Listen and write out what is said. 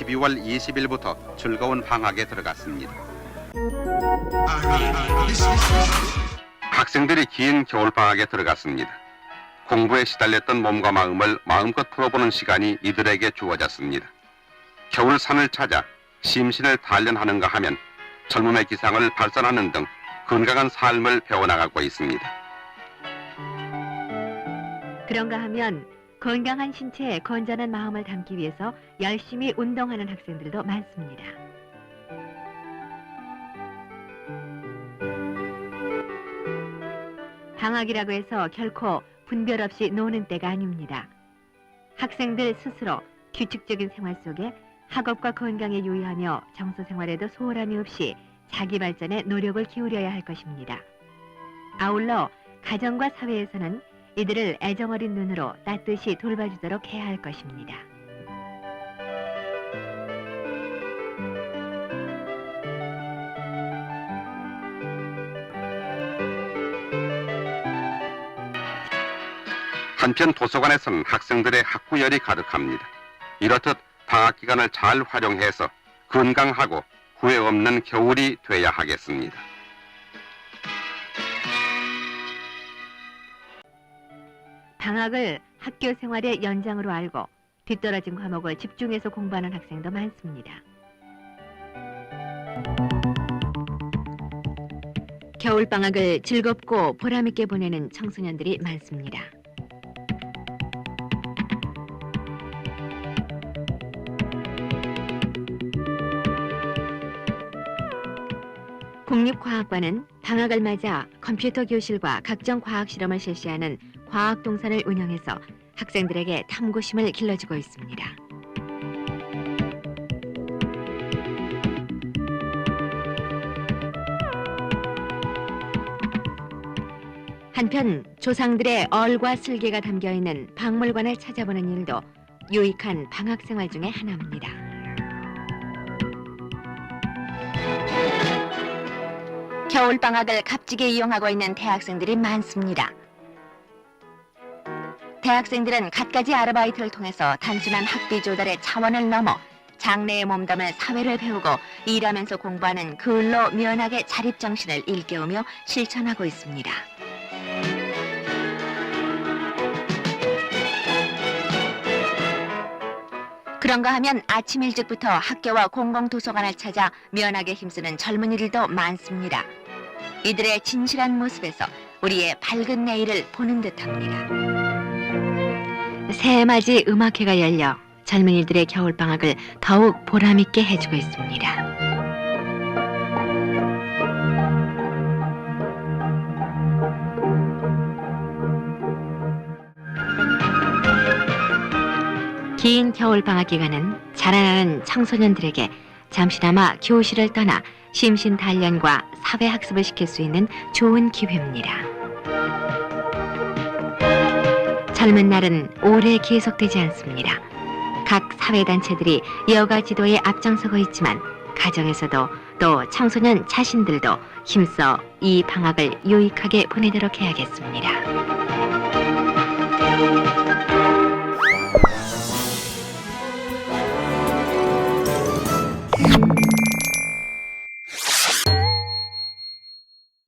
12월 20일부터 즐거운 방학에 들어갔습니다. 학생들이 긴 겨울 방학에 들어갔습니다. 공부에 시달렸던 몸과 마음을 마음껏 풀어보는 시간이 이들에게 주어졌습니다. 겨울 산을 찾아 심신을 단련하는가 하면 젊음의 기상을 발산하는 등 건강한 삶을 배워나가고 있습니다. 그런가 하면 건강한 신체에 건전한 마음을 담기 위해서 열심히 운동하는 학생들도 많습니다. 방학이라고 해서 결코 분별 없이 노는 때가 아닙니다. 학생들 스스로 규칙적인 생활 속에 학업과 건강에 유의하며 정서 생활에도 소홀함이 없이 자기 발전에 노력을 기울여야 할 것입니다. 아울러 가정과 사회에서는 이들을 애정어린 눈으로 따뜻이 돌봐주도록 해야 할 것입니다. 한편 도서관에서는 학생들의 학구열이 가득합니다. 이렇듯 방학 기간을 잘 활용해서 건강하고 후회 없는 겨울이 돼야 하겠습니다. 방학을 학교 생활의 연장으로 알고 뒤떨어진 과목을 집중해서 공부하는 학생도 많습니다. 겨울 방학을 즐겁고 보람있게 보내는 청소년들이 많습니다. 국립과학관은 방학을 맞아 컴퓨터 교실과 각종 과학 실험을 실시하는 과학 동산을 운영해서 학생들에게 탐구심을 길러주고 있습니다. 한편 조상들의 얼과 슬기가 담겨 있는 박물관을 찾아보는 일도 유익한 방학 생활 중의 하나입니다. 겨울 방학을 값지게 이용하고 있는 대학생들이 많습니다. 대학생들은 갖가지 아르바이트를 통해서 단순한 학비 조달의 차원을 넘어 장래에 몸담을 사회를 배우고 일하면서 공부하는 근로 면학의 자립 정신을 일깨우며 실천하고 있습니다. 그런가 하면 아침 일찍부터 학교와 공공도서관을 찾아 면학에 힘쓰는 젊은이들도 많습니다. 이들의 진실한 모습에서 우리의 밝은 내일을 보는 듯합니다. 새해맞이 음악회가 열려 젊은이들의 겨울방학을 더욱 보람있게 해주고 있습니다. 긴 겨울방학 기간은 자라나는 청소년들에게 잠시나마 교실을 떠나 심신 단련과 사회 학습을 시킬 수 있는 좋은 기회입니다. 젊은 날은 오래 계속되지 않습니다. 각 사회단체들이 여가 지도에 앞장서고 있지만 가정에서도 또 청소년 자신들도 힘써 이 방학을 유익하게 보내도록 해야겠습니다.